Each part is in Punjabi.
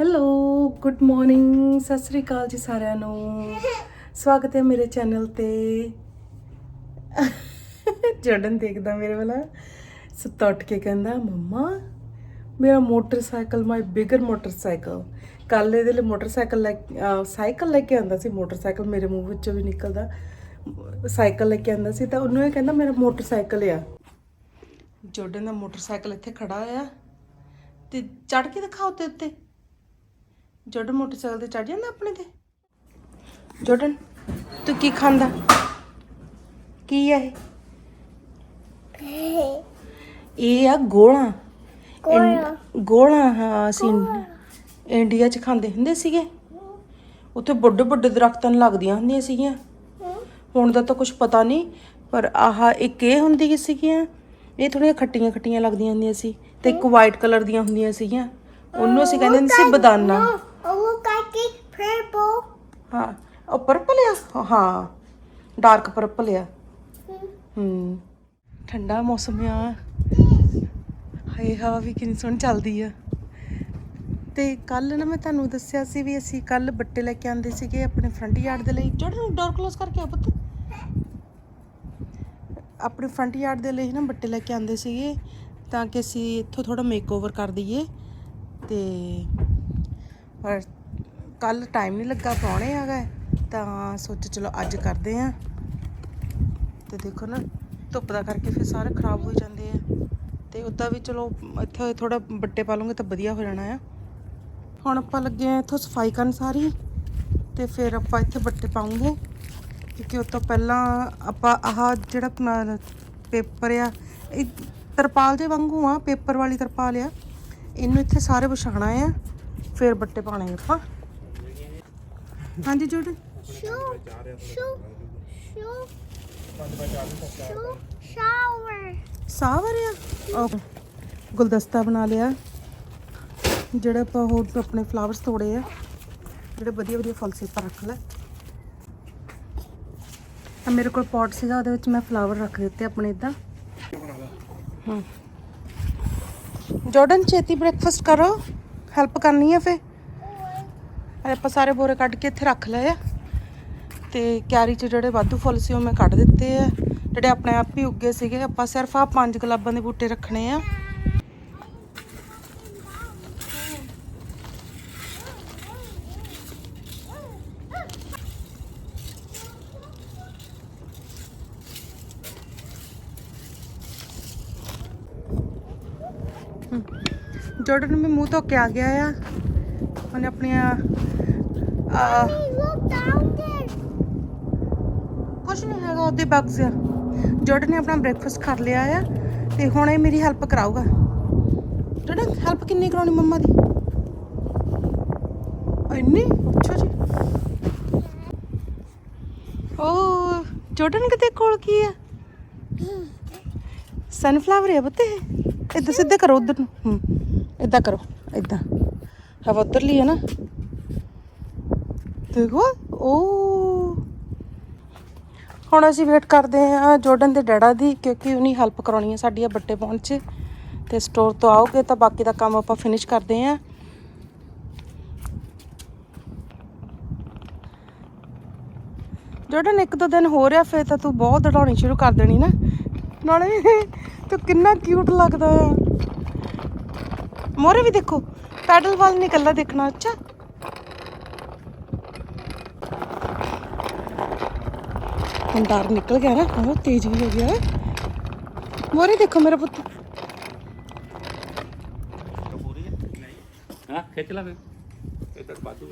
ਹੈਲੋ ਗੁੱਡ ਮਾਰਨਿੰਗ ਸਤਿ ਸ੍ਰੀ ਅਕਾਲ ਜੀ ਸਾਰਿਆਂ ਨੂੰ। ਸਵਾਗਤ ਹੈ ਮੇਰੇ ਚੈਨਲ ਤੇ। ਜੜਨ ਦੇਖਦਾ ਮੇਰੇ ਵਾਲਾ। ਸੁੱਤਾ ਉੱਠ ਕੇ ਕਹਿੰਦਾ, ਮੰਮਾ, ਮੇਰਾ ਮੋਟਰਸਾਈਕਲ ਮਾਈ ਬਿਗਰ ਮੋਟਰਸਾਈਕਲ। ਕੱਲ ਇਹਦੇ ਲਈ ਮੋਟਰਸਾਈਕਲ ਲੈ ਸਾਈਕਲ ਲੈ ਕੇ ਆਂਦਾ ਸੀ। ਮੋਟਰਸਾਈਕਲ ਮੇਰੇ ਮੂੰਹ ਵਿੱਚੋਂ ਵੀ ਨਿਕਲਦਾ। ਸਾਈਕਲ ਲੈ ਕੇ ਆਂਦਾ ਸੀ ਤਾਂ ਉਹਨੂੰ ਇਹ ਕਹਿੰਦਾ, ਮੇਰਾ ਮੋਟਰਸਾਈਕਲ ਆ। ਜੋਡਨ ਦਾ ਮੋਟਰਸਾਈਕਲ ਇੱਥੇ ਖੜਾ ਆ ਤੇ ਚੜ ਕੇ ਦਿਖਾਓ ਤੇ ਉੱਤੇ। ਜੋਡਨ ਮੋਟਰਸਾਈਕਲ ਤੇ ਚੜ ਜਾਂਦਾ ਆਪਣੇ ਤੇ? ਜੋਡਨ ਤੂੰ ਕੀ ਖਾਂਦਾ? ਕੀ ਹੈ ਇਹ? ਇਹ ਆ ਗੋਲਾ। ਗੋਲਾ? ਹਾਂ ਅਸੀਂ ਇੰਡੀਆ ਚ ਖਾਂਦੇ ਹੁੰਦੇ ਸੀਗੇ। ਉੱਥੇ ਵੱਡੇ ਵੱਡੇ ਦਰਖਤਾਂ ਨੂੰ ਲੱਗਦੀਆਂ ਹੁੰਦੀਆਂ ਸੀਗੀਆਂ। ਹੁਣ ਦਾ ਤਾਂ ਕੁਝ ਪਤਾ ਨਹੀਂ ਪਰ ਆਹ ਇੱਕ ਇਹ ਹੁੰਦੀ ਸੀਗੀਆਂ ਇਹ ਥੋੜੀਆਂ ਖੱਟੀਆਂ ਖੱਟੀਆਂ ਲੱਗਦੀਆਂ ਹੁੰਦੀਆਂ ਸੀ ਤੇ ਇੱਕ ਵਾਈਟ ਕਲਰ ਦੀਆਂ ਹੁੰਦੀਆਂ ਸੀਗੀਆਂ। ਉਹਨੂੰ ਅਸੀਂ ਕਹਿੰਦੇ ਹੁੰਦੇ ਸੀ ਬਦਾਨਾ। It purple. ਹਾਂ ਉਹ ਪਰਪਲ ਆ? ਹਾਂ ਡਾਰਕ ਪਰਪਲ ਆ। ਹੂੰ। ਠੰਡਾ ਮੌਸਮ ਆ। ਹਾਏ ਹਵਾ ਵੀ ਕਿੰਨੀ ਸੋਹਣੀ ਚੱਲਦੀ ਆ। ਤੇ ਕੱਲ ਨਾ ਮੈਂ ਤੁਹਾਨੂੰ ਦੱਸਿਆ ਸੀ ਵੀ ਅਸੀਂ ਕੱਲ ਬੱਟੇ ਲੈ ਕੇ ਆਂਦੇ ਸੀਗੇ ਆਪਣੇ ਫਰੰਟ ਯਾਰਡ ਦੇ ਲਈ। ਜੋੜਨ ਡੋਰ ਕਲੋਜ਼ ਕਰਕੇ ਆ ਪੁੱਤ। ਆਪਣੇ ਫਰੰਟ ਯਾਰਡ ਦੇ ਲਈ ਨਾ ਬੱਟੇ ਲੈ ਕੇ ਆਂਦੇ ਸੀਗੇ ਤਾਂ ਕਿ ਅਸੀਂ ਇੱਥੋਂ ਥੋੜਾ ਮੇਕਓਵਰ ਕਰ ਦਈਏ। ਤੇ ਪਰ ਕੱਲ ਟਾਈਮ ਨਹੀਂ ਲੱਗਾ ਪਾਉਣੇ ਹੈਗਾ ਤਾਂ ਸੋਚ ਚਲੋ ਅੱਜ ਕਰਦੇ ਆ। ਤੇ ਦੇਖੋ ਨਾ, ਧੁੱਪ ਦਾ ਕਰਕੇ ਫਿਰ ਸਾਰੇ ਖਰਾਬ ਹੋ ਜਾਂਦੇ ਆ। ਤੇ ਉੱਦਾਂ ਵੀ ਚਲੋ, ਇੱਥੇ ਥੋੜਾ ਬੱਟੇ ਪਾ ਲੂੰਗੇ ਤਾਂ ਵਧੀਆ ਹੋ ਜਾਣਾ ਆ। ਹੁਣ ਆਪਾਂ ਲੱਗੇ ਆ ਇੱਥੋਂ ਸਫ਼ਾਈ ਕਰਨ ਸਾਰੀ, ਤੇ ਫਿਰ ਆਪਾਂ ਇੱਥੇ ਬੱਟੇ ਪਾਉਂਗੇ। ਕਿਉਂਕਿ ਉਹ ਤੋਂ ਪਹਿਲਾਂ ਆਪਾਂ ਆਹ ਜਿਹੜਾ ਪੇਪਰ ਆ, ਇਹ ਤਰਪਾਲ ਦੇ ਵਾਂਗੂ ਆ, ਪੇਪਰ ਵਾਲੀ ਤਰਪਾਲ ਆ। ਇਹਨੂੰ ਇੱਥੇ ਸਾਰੇ ਵਿਛਾਣਾ ਆ, ਫਿਰ ਬੱਟੇ ਪਾਣੇ ਆਪਾਂ। ਹਾਂਜੀ ਜੁੜ। Shoo, shoo, shoo, shoo, shower. Shower ਆ? ਉਹ ਗੁਲਦਸਤਾ ਬਣਾ ਲਿਆ। ਜਿਹੜਾ ਆਪਾਂ ਹੋਰ ਆਪਣੇ ਫਲਾਵਰਸ ਤੋੜੇ ਆ ਜਿਹੜੇ ਵਧੀਆ ਵਧੀਆ ਫੁੱਲ ਸੀ ਪਰ ਰੱਖ ਲੈ। ਆ ਮੇਰੇ ਕੋਲ ਪੌਟ ਸੀਗਾ ਉਹਦੇ ਵਿੱਚ ਮੈਂ ਫਲਾਵਰ ਰੱਖ ਦਿੱਤੇ ਆਪਣੇ ਇਦਾਂ। ਹਾਂ। ਜਾਰਡਨ ਛੇਤੀ ਬ੍ਰੇਕਫਾਸਟ ਕਰੋ। ਹੈਲਪ ਕਰਨੀ ਹੈ ਫੇ ਆਪਾਂ ਸਾਰੇ ਬੋਰੇ ਕੱਢ ਕੇ ਇੱਥੇ ਰੱਖ ਲਏ ਆ। ਤੇ ਕਿਆਰੀ 'ਚ ਜਿਹੜੇ ਵਾਧੂ ਫੁੱਲ ਸੀ ਉਹ ਮੈਂ ਕੱਢ ਦਿੱਤੇ ਆ। ਜਿਹੜੇ ਆਪਣੇ ਆਪ ਹੀ ਉੱਗੇ ਸੀਗੇ, ਆਪਾਂ ਸਿਰਫ ਆ ਪੰਜ ਗੁਲਾਬਾਂ ਦੇ ਬੂਟੇ ਰੱਖਣੇ ਆ। ਜੋੜਨ ਨੂੰ ਵੀ ਮੂੰਹ ਧੋ ਕੇ ਆ ਗਿਆ ਆ। ਉਹਨੇ ਆਪਣੀਆਂ ਆ. ਕੁਛ ਨਹੀਂ ਹੈਗਾ ਉਹਦੇ ਬਗਸ ਆ। ਜੋੜਨ ਨੇ ਆਪਣਾ ਬ੍ਰੇਕਫਾਸਟ ਕਰ ਲਿਆ ਆ ਤੇ ਹੁਣ ਇਹ ਮੇਰੀ ਹੈਲਪ ਕਰਾਊਗਾ। ਜੋੜਨ ਹੈਲਪ ਕਿੰਨੀ ਕਰਾਉਣੀ ਮੰਮਾ ਦੀ? ਇੰਨੀ? ਅੱਛਾ ਜੀ। ਓ ਜੋੜਨ ਕਿਤੇ ਕੋਲ ਕੀ ਆ? ਸਨਫਲਾਵਰ ਹੈ ਬੱਤੇ ਇਦਾਂ ਸਿੱਧੇ ਕਰੋ ਉਧਰ ਨੂੰ। ਹੂੰ ਇਦਾਂ ਕਰੋ ਇਦਾਂ। ਹਵਾ ਉਧਰ ਲਈ ਹੈ ਨਾ। ਦੇਖੋ ਓ। ਹੁਣ ਅਸੀਂ ਵੇਟ ਕਰਦੇ ਆ ਜੋਰਡਨ ਦੇ ਡੈਡਾ ਦੀ, ਕਿਉਂਕਿ ਉਹਨੀ ਹੈਲਪ ਕਰਾਉਣੀ ਹੈ ਸਾਡੀ ਆ ਬੱਟੇ ਪਾਉਣ 'ਚ। ਤੇ ਸਟੋਰ ਤੋਂ ਆਓਗੇ ਤਾਂ ਬਾਕੀ ਦਾ ਕੰਮ ਆਪਾਂ ਫਿਨਿਸ਼ ਕਰਦੇ ਆ ਜੋਰਡਨ, ਇੱਕ ਦੋ ਦਿਨ ਹੋ ਰਿਹਾ ਫਿਰ ਤਾਂ ਤੂੰ ਬਹੁਤ ਦੜਾਉਣੀ ਸ਼ੁਰੂ ਕਰ ਦੇਣੀ ਨਾ। ਨਾਲੇ ਤੂੰ ਕਿੰਨਾ ਕਿਊਟ ਲੱਗਦਾ ਆ। ਮੋਰੇ ਵੀ ਦੇਖੋ, ਪੈਡਲ ਵੱਲ ਨਹੀਂ ਇਕੱਲਾ ਦੇਖਣਾ, ਅੱਛਾ? ਹੁਣ ਡਰ ਨਿਕਲ ਗਿਆ ਨਾ ਬਹੁਤ ਤੇਜ਼ ਵੀ ਹੋ ਗਿਆ। ਮੋਰੇ ਦੇਖੋ ਮੇਰਾ ਪੁੱਤ। ਹਾਂ ਖਿੱਚ ਲਾ ਫੇ ਤੱਕ ਬਾਦੂ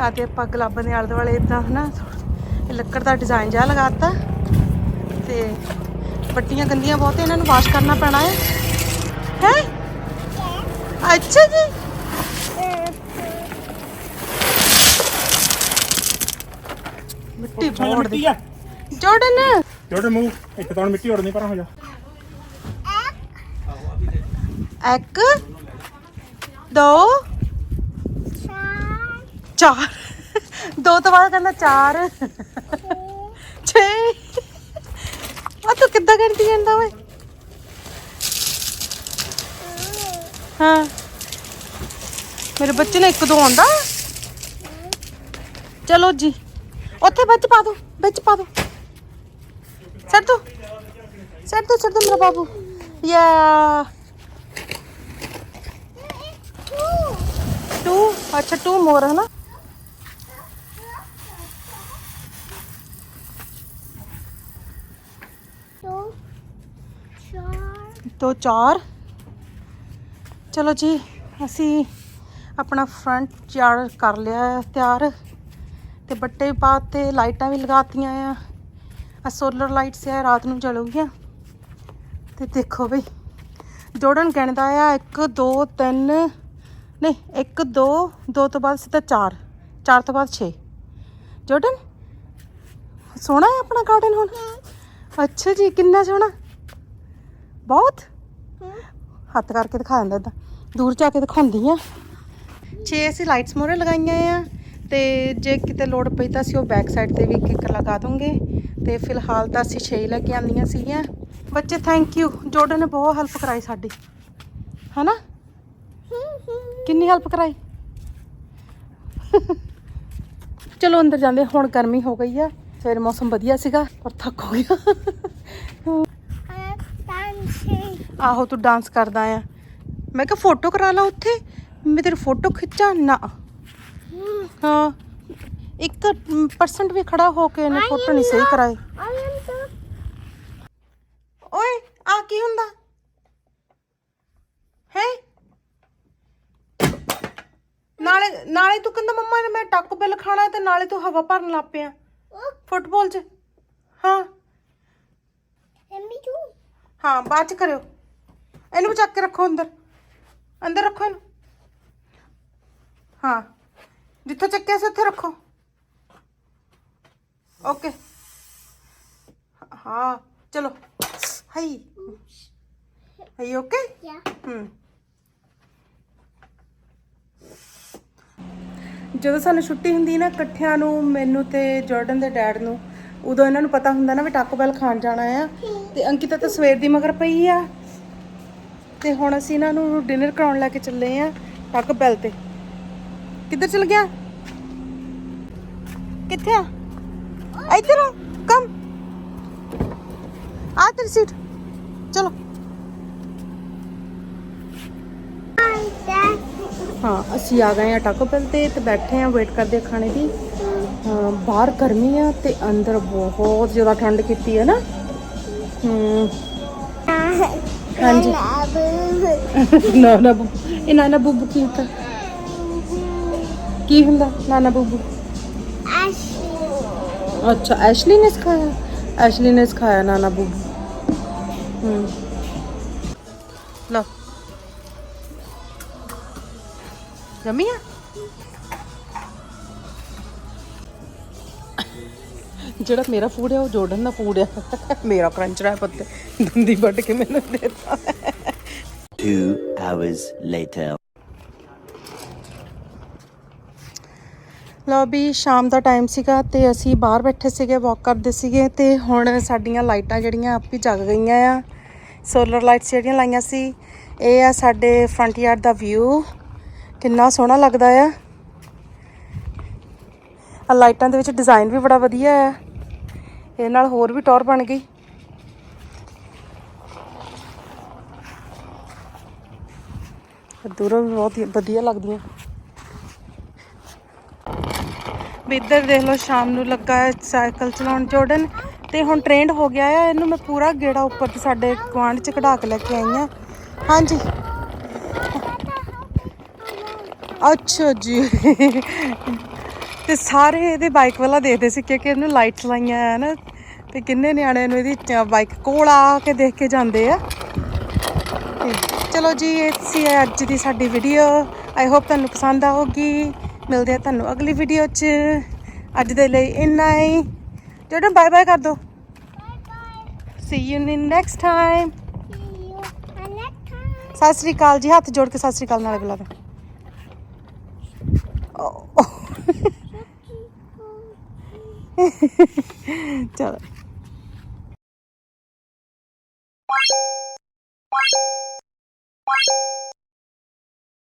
ਆ ਤੇ ਆਪਾਂ ਗੁਲਾਬਾਂ ਦੇ ਆਲੇ ਦੁਆਲੇ ਇਦਾਂ ਹਨਾ ਇਹ ਲੱਕੜ ਦਾ ਡਿਜ਼ਾਈਨ ਜਿਹਾ ਲਗਾਤਾ। ਤੇ ਪੱਟੀਆਂ ਗੰਦੀਆਂ ਬਹੁਤ ਇਹਨਾਂ ਨੂੰ ਵਾਸ਼ ਕਰਨਾ ਪੈਣਾ ਹੈ। ਹੈ? ਅੱਛਾ ਜੀ। ਮਿੱਟੀ ਫੋੜ ਦੇ। ਆ। ਜੋੜਨ। ਜੋੜੇ ਮੂੰਹ ਇੱਕ ਤਾਂ ਮਿੱਟੀ ਉੜਨੀ ਪਰਾਂ ਹੋ ਜਾ। ਇੱਕ ਦੋ. ਚਾਰ। ਦੋ ਤੋਂ ਬਾਅਦ ਕਹਿੰਦਾ ਚਾਰ। ਛੇ। ਆ ਤੂੰ ਕਿੱਦਾਂ ਕਿੱਦਾਂ ਗਿਣਤੀ ਜਾਂਦਾ ਓਏ? ਹਾਂ। ਮੇਰੇ ਬੱਚੇ ਨੇ ਇੱਕ ਦੋ ਆਉਂਦਾ। ਚਲੋ ਜੀ। ਉੱਥੇ ਵਿੱਚ ਪਾ ਦੋ ਵਿੱਚ ਪਾ ਦੋ। ਛੱਡ ਦੋ ਛੱਡ ਦੋ ਛੱਡ ਦੋ ਮੇਰਾ ਬਾਬੂ। ਯਾ। ਟੂ ਅੱਛਾ ਟੂ ਮੋਰ ਹੈ ਨਾ Two, four, ਦੋ ਚਾਰ। ਚਲੋ ਜੀ ਅਸੀਂ ਆਪਣਾ ਫਰੰਟ ਯਾਰਡ ਕਰ ਲਿਆ ਹੈ ਤਿਆਰ। ਤੇ ਬੱਟੇ ਵੀ ਪਾਤੇ ਲਾਈਟਾਂ ਵੀ ਲਗਾਤੀਆਂ ਆ। ਆ ਸੋਲਰ ਲਾਈਟਸ ਆ, ਰਾਤ ਨੂੰ ਚਲੂਗੀਆਂ ਤੇ ਦੇਖੋ ਬਈ, ਜੋੜਨ ਗਿਣਦਾ ਆ 1 2 3 ਨਹੀਂ 1 2 2 ਤੋਂ ਬਾਅਦ ਸਿੱਧਾ 4 4 ਤੋਂ ਬਾਅਦ 6 ਜੋੜਨ, ਸੋਹਣਾ ਹੈ ਆਪਣਾ ਗਾਰਡਨ ਹੁਣ? ਅੱਛਾ ਜੀ, ਕਿੰਨਾ ਸੋਹਣਾ? ਬਹੁਤ? ਹੱਥ ਕਰਕੇ ਦਿਖਾ ਦਿੰਦਾ ਇਦਾਂ ਦੂਰ ਜਾ ਕੇ ਦਿਖਾਉਂਦੀ ਆ। ਛੇ ਅਸੀਂ ਲਾਈਟਸ ਮੋਰੇ ਲਗਾਈਆਂ ਆ। ਤੇ ਜੇ ਕਿਤੇ ਲੋੜ ਪਈ ਤਾਂ ਅਸੀਂ ਉਹ ਬੈਕ ਸਾਈਡ ਤੇ ਵੀ ਕਿੱਕ ਲਗਾ ਦੂੰਗੇ। ਤੇ ਫਿਲਹਾਲ ਤਾਂ ਅਸੀਂ ਛੇ ਹੀ ਲੈ ਕੇ ਆਂਦੀਆਂ ਸੀਗੀਆਂ। ਬੱਚੇ ਥੈਂਕ ਯੂ ਜੋੜੇ ਨੇ ਬਹੁਤ ਹੈਲਪ ਕਰਾਈ ਸਾਡੀ। ਹਨਾ? ਕਿੰਨੀ ਹੈਲਪ ਕਰਾਈ? ਚਲੋ ਅੰਦਰ ਜਾਂਦੇ ਹੁਣ ਗਰਮੀ ਹੋ ਗਈ ਆ। ਸਵੇਰੇ ਮੌਸਮ ਵਧੀਆ ਸੀਗਾ ਪਰ ਥੱਕ ਹੋ ਗਿਆ। ਆਹੋ, ਤੂੰ ਡਾਂਸ ਕਰਦਾ ਆ। ਮੈਂ ਕਿਹਾ ਫੋਟੋ ਕਰਾ ਲਾ ਉੱਥੇ। ਮੈਂ ਤੇਰੀ ਫੋਟੋ ਖਿੱਚਾਂ ਨਾ। ਹਾਂ। 1% ਵੀ ਖੜਾ ਹੋ ਕੇ ਇਹਨੇ ਫੋਟੋ ਨਹੀਂ ਸਹੀ the ਓਏ ਆ ਕੀ ਹੁੰਦਾ? ਹੈ? ਨਾਲੇ ਨਾਲੇ ਤੂੰ ਕਹਿੰਦਾ ਮੰਮਾ ਨੇ ਮੈਂ ਟਾਕੋ ਬੈਲ ਖਾਣਾ ਤੇ ਨਾਲੇ ਤੂੰ ਹਵਾ ਭਰਨ ਲੱਗ ਪਿਆ। ਫੁੱਟਬਾਲ 'ਚ। ਹਾਂ। Me too. ਹਾਂ ਬਾਅਦ ਚ ਕਰਿਓ। ਇਹਨੂੰ ਚੱਕ ਕੇ ਰੱਖੋ ਅੰਦਰ। ਅੰਦਰ ਰੱਖੋ ਇਹਨੂੰ। ਹਾਂ। ਜਿੱਥੋਂ ਚੱਕਿਆ ਸੀ ਉੱਥੇ ਰੱਖੋ। ਓਕੇ ਹਾਂ ਚਲੋ। ਹਾਈ। ਹਾਈ ਓਕੇ ਜਦੋਂ ਸਾਨੂੰ ਛੁੱਟੀ ਹੁੰਦੀ ਨਾ ਇਕੱਠਿਆਂ ਨੂੰ ਮੈਨੂੰ ਤੇ ਜਾਰਡਨ ਦੇ ਡੈਡ ਨੂੰ ਉਦੋਂ ਇਹਨਾਂ ਨੂੰ ਪਤਾ ਹੁੰਦਾ ਨਾ ਵੀ ਟਾਕੋ ਬੈਲ ਖਾਣ ਜਾਣਾ ਆ। ਤੇ ਅੰਕਿਤਾ ਤਾਂ ਸਵੇਰ ਦੀ ਮਗਰ ਪਈ ਆ। ਤੇ ਹੁਣ ਅਸੀਂ ਇਹਨਾਂ ਨੂੰ ਡਿਨਰ ਕਰਾਉਣ ਲੈ ਕੇ ਚੱਲੇ ਆ ਟਾਕੋ ਬੈਲ ਤੇ। ਕਿੱਧਰ ਚਲ ਗਿਆ? ਕਿੱਥੇ ਆ? ਇੱਧਰ ਆ ਕਮ ਆ ਤੇਰੀ ਸੀਟ। ਚਲੋ. ਹਾਂ ਅਸੀਂ ਆ ਗਏ ਆ ਟਾਕੋ ਤੇ ਤੇ ਬੈਠੇ ਆ ਵੇਟ ਕਰਦੇ ਖਾਣੇ ਦੀ। ਬਾਹਰ ਗਰਮੀ ਆ ਤੇ ਅੰਦਰ ਬਹੁਤ ਜ਼ਿਆਦਾ ਠੰਡ ਕੀਤੀ ਹੈ ਨਾ। ਹੂੰ। ਹਾਂਜੀ। ਨਾ ਨਾ ਇਹ ਨਾਨਾ ਬੁੱਬੂ ਕੀ ਹੁੰਦਾ ਕੀ ਹੁੰਦਾ, ਨਾਨਾ ਬੁੱਬੂ? Ashley. ਅੱਛਾ, ਐਸ਼ਲੀ ਨੇ ਸਿਖਾਇਆ? ਐਸ਼ਲੀ ਨੇ ਸਿਖਾਇਆ ਨਾਨਾ ਬੁੱਬੂ। ਹੂੰ। ਲਓ। ਜਮੀ ਜਿਹੜਾ ਮੇਰਾ ਫੂਡ ਹੈ ਉਹ ਜੋਰਡਨ ਦਾ ਫੂਡ ਹੈ ਮੇਰਾ ਕਰੰਚ ਹੈ ਪੱਤੇ ਦੰਦੀ ਵੱਢ ਕੇ ਮੈਨੂੰ ਦੇਤਾ। Two hours later. ਲਓ ਵੀ ਸ਼ਾਮ ਦਾ ਟਾਈਮ ਸੀਗਾ ਤੇ ਅਸੀਂ ਬਾਹਰ ਬੈਠੇ ਸੀਗੇ ਵਾਕ ਕਰਦੇ ਸੀਗੇ ਤੇ ਹੁਣ ਸਾਡੀਆਂ ਲਾਈਟਾਂ ਜਿਹੜੀਆਂ ਆਪ ਹੀ ਜਗ ਗਈਆਂ ਆ। ਸੋਲਰ ਲਾਈਟਸ ਜਿਹੜੀਆਂ ਲਾਈਆਂ ਸੀ, ਇਹ ਆ ਸਾਡੇ ਫਰੰਟ ਯਾਰਡ ਦਾ ਵਿਊ ਕਿੰਨਾ ਸੋਹਣਾ ਲੱਗਦਾ ਆ। ਆ ਲਾਈਟਾਂ ਦੇ ਵਿੱਚ ਡਿਜ਼ਾਈਨ ਵੀ ਬੜਾ ਵਧੀਆ ਆ। ਇਹ ਨਾਲ ਹੋਰ ਵੀ ਟੌਰ ਬਣ ਗਈ। ਦੂਰੋਂ ਵੀ ਬਹੁਤ ਹੀ ਵਧੀਆ ਲੱਗਦੀਆਂ। ਵੀ ਇੱਧਰ ਦੇਖ ਲਓ, ਸ਼ਾਮ ਨੂੰ ਲੱਗਾ ਹੈ ਸਾਈਕਲ ਚਲਾਉਣ ਜੋੜਨ ਤੇ ਹੁਣ ਟ੍ਰੇਨਡ ਹੋ ਗਿਆ ਹੈ ਇਹਨੂੰ ਮੈਂ ਪੂਰਾ ਗੇੜਾ ਉੱਪਰ ਤੇ ਸਾਡੇ ਗੁਆਂਢ ਚ ਕਢਾ ਕੇ ਲੈ ਕੇ ਆਈ ਹਾਂ। ਹਾਂਜੀ। ਅੱਛਾ ਜੀ। ਤੇ ਸਾਰੇ ਇਹਦੇ ਬਾਈਕ ਵਾਲਾ ਦੇਖਦੇ ਸੀ ਕਿਉਂਕਿ ਇਹਨੂੰ ਲਾਈਟਸ ਲਾਈਆਂ ਆ ਨਾ, ਤੇ ਕਿੰਨੇ ਨਿਆਣਿਆਂ ਨੂੰ ਇਹਦੀ ਬਾਈਕ ਕੋਲ ਆ ਕੇ ਦੇਖ ਕੇ ਜਾਂਦੇ ਆ। ਚਲੋ ਜੀ, ਇਹ ਸੀ ਅੱਜ ਦੀ ਸਾਡੀ ਵੀਡੀਓ ਆਈ ਹੋਪ ਤੁਹਾਨੂੰ ਪਸੰਦ ਆਊਗੀ। ਮਿਲਦੇ ਆ ਤੁਹਾਨੂੰ ਅਗਲੀ ਵੀਡੀਓ 'ਚ। ਅੱਜ ਦੇ ਲਈ ਇੰਨਾ ਹੀ। ਜਦੋਂ ਬਾਏ ਬਾਏ ਕਰ ਦੋ। See you in next time ਸਤਿ ਸ੍ਰੀ ਅਕਾਲ ਜੀ, ਹੱਥ ਜੋੜ ਕੇ ਸਤਿ ਸ੍ਰੀ ਅਕਾਲ, ਨਾਲੇ ਬੁਲਾ ਚਲੋ।